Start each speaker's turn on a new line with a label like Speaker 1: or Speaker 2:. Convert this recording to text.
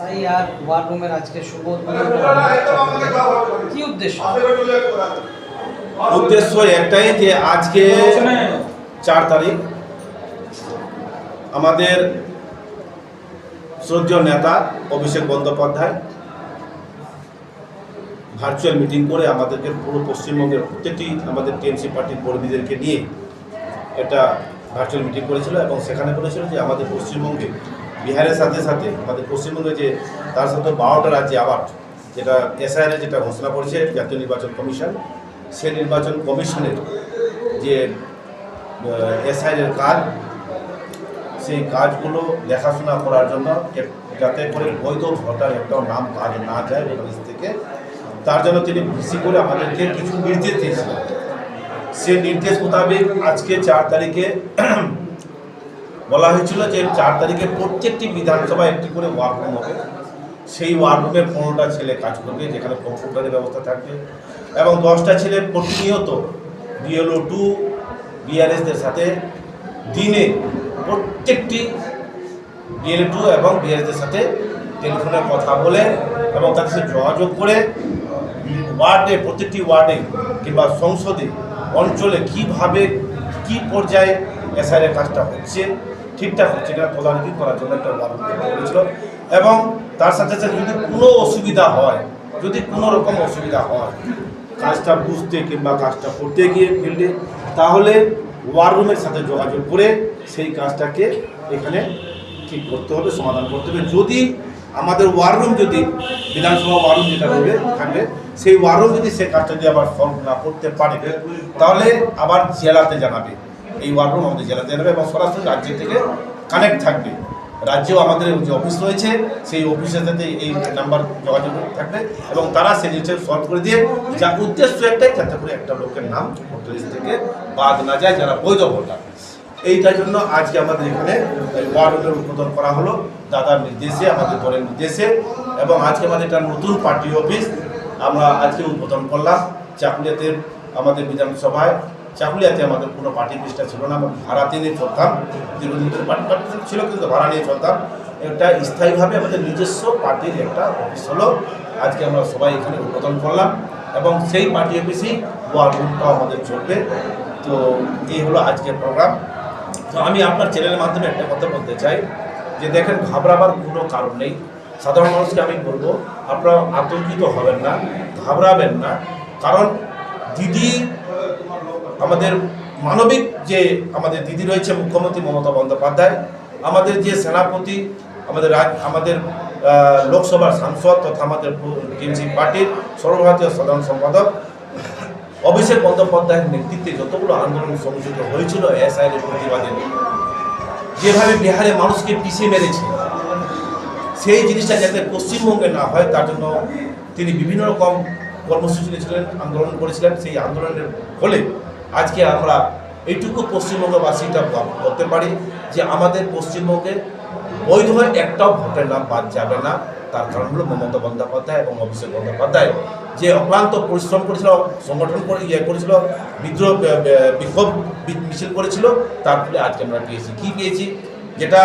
Speaker 1: তাই আর ওয়ার রুমের আজকে শুভ কি উদ্দেশ্য?
Speaker 2: উদ্দেশ্য একটাই যে আজকে চার তারিখ আমাদের শ্রদ্ধেয় নেতা অভিষেক বন্দ্যোপাধ্যায় ভার্চুয়াল মিটিং করে আমাদেরকে পুরো পশ্চিমবঙ্গের প্রত্যেকটি আমাদের টিএমসি পার্টির কর্মীদেরকে নিয়ে একটা ভার্চুয়াল মিটিং করেছিল এবং সেখানে বলেছিল যে আমাদের পশ্চিমবঙ্গে বিহারের সাথে সাথে আমাদের পশ্চিমবঙ্গে যে, তার সাথে বারোটা রাজ্যে আবার যেটা এসআইআর যেটা ঘোষণা করেছে জাতীয় নির্বাচন কমিশন, সে নির্বাচন কমিশনের যে এসআইআর কাজ, সেই কাজগুলো দেখাশোনা করার জন্য যাতে করে বৈধ ভোটার একটাও নাম কাজ না যায় বাংলাদেশ থেকে, তার জন্য তিনি বেশি করে আমাদেরকে কিছু নির্দেশ দিয়েছিলেন। সে নির্দেশ মোতাবেক আজকে চার তারিখে বলা হয়েছিল যে চার তারিখে প্রত্যেকটি বিধানসভায় একটি করে ওয়ার্ড রুম হবে। সেই ওয়ার্ড রুমে পনেরোটা ছেলে কাজ করবে, যেখানে কম্পিউটারের ব্যবস্থা থাকবে এবং দশটা ছেলে প্রতিনিয়ত বিএলও টু, বিআরএসদের সাথে দিনে প্রত্যেকটি বিএলও টু এবং বিআরএসদের সাথে টেলিফোনে কথা বলে এবং তাদের সাথে যোগাযোগ করে ওয়ার্ডে, প্রত্যেকটি ওয়ার্ডে কিংবা সংসদে, অঞ্চলে কীভাবে, কি পর্যায়ে এসআইয়ের কাজটা হচ্ছে ঠিকঠাক হচ্ছে কিনা, তদারকি করার জন্য একটা ওয়ার্ড করেছিল এবং তার সাথে সাথে যদি কোনো অসুবিধা হয়, যদি কোনো রকম অসুবিধা হয়, কাজটা বুঝতে কিংবা কাজটা করতে গিয়ে ফিল্ডে, তাহলে ওয়ার রুমের সাথে যোগাযোগ করে সেই কাজটাকে এখানে ঠিক করতে হবে, সমাধান করতে হবে। যদি আমাদের ওয়ার রুম যদি, বিধানসভা ওয়ার রুম যেটা রবে থাকবে সেই ওয়ার রুম যদি সে কাজটা যদি আবার সলভ না করতে পারে, তাহলে আবার জেলাতে জানাবে। এই ওয়ার রুম আমাদের জেলাতে জানাবে এবং সরাসরি রাজ্যের থেকে কানেক্ট থাকবে। রাজ্যেও আমাদের যে অফিস রয়েছে, সেই অফিসের সাথে এই নাম্বার যোগাযোগ থাকবে এবং তারা সেই জিনিসটা সলভ করে দিয়ে যা উদ্দেশ্য একটাই, যাতে করে একটা লোকের নাম ভোটার থেকে বাদ না যায় যারা বৈধ ভোটার। এইটার জন্য আজকে আমাদের এখানে ওয়ার্ডের উদ্বোধন করা হলো। দাদার নির্দেশে, আমাদের দলের নির্দেশে এবং আজকে আমাদের একটা নতুন পার্টি অফিস আমরা আজকে উদ্বোধন করলাম। চাকুলিয়াতে আমাদের বিধানসভায় চাকুলিয়াতে আমাদের কোনো পার্টি অফিসটা ছিল না, আমরা ভাড়াতে নিয়ে চলতাম দীর্ঘদিন পার্টি পার্টি ছিল কিন্তু ভাড়া নিয়ে চলতাম। একটা স্থায়ীভাবে আমাদের নিজস্ব পার্টির একটা অফিস হলো। আজকে আমরা সবাই এখানে উদ্বোধন করলাম এবং সেই পার্টি অফিসেই ওয়ার্ড রুমটাও আমাদের চলবে। তো এই হলো আজকের প্রোগ্রাম। তো আমি আপনার চ্যানেলের মাধ্যমে একটা কথা বলতে চাই যে দেখেন, ঘাবড়াবার কোনো কারণ নেই। সাধারণ মানুষকে আমি বলব, আপনারা আতঙ্কিত হবেন না, ঘাবড়াবেন না। কারণ দিদি আমাদের মানবিক যে আমাদের দিদি রয়েছে মুখ্যমন্ত্রী মমতা বন্দ্যোপাধ্যায়, আমাদের যে সেনাপতি, আমাদের আমাদের লোকসভার সাংসদ তথা আমাদের টিএমসি পার্টির সর্বভারতীয় সাধারণ সম্পাদক, অভিষেক বন্দ্যোপাধ্যায়ের নেতৃত্বে যতগুলো আন্দোলন সংযুক্ত হয়েছিল এসআইএর প্রতিবাদে, যেভাবে বিহারে মানুষকে পিছিয়ে মেরেছে, সেই জিনিসটা যাতে পশ্চিমবঙ্গে না হয়, তার জন্য তিনি বিভিন্ন রকম কর্মসূচি নিয়েছিলেন, আন্দোলন করেছিলেন, সেই আন্দোলনের ফলে আজকে আমরা এইটুকু পশ্চিমবঙ্গবাসীটা বলতে পারি যে আমাদের পশ্চিমবঙ্গে বৈধ একটাও ভোটের নাম বাদ যাবে না। তার কারণ হলো মমতা বন্দ্যোপাধ্যায় এবং অভিষেক বন্দ্যোপাধ্যায়। যে অক্লান্ত পরিশ্রম করেছিল, সংগঠন করে ইয়ে করেছিল, বিদ্রোহ বিক্ষোভ মিছিল করেছিল, তার ফলে আজকে আমরা পেয়েছি। কী পেয়েছি? যেটা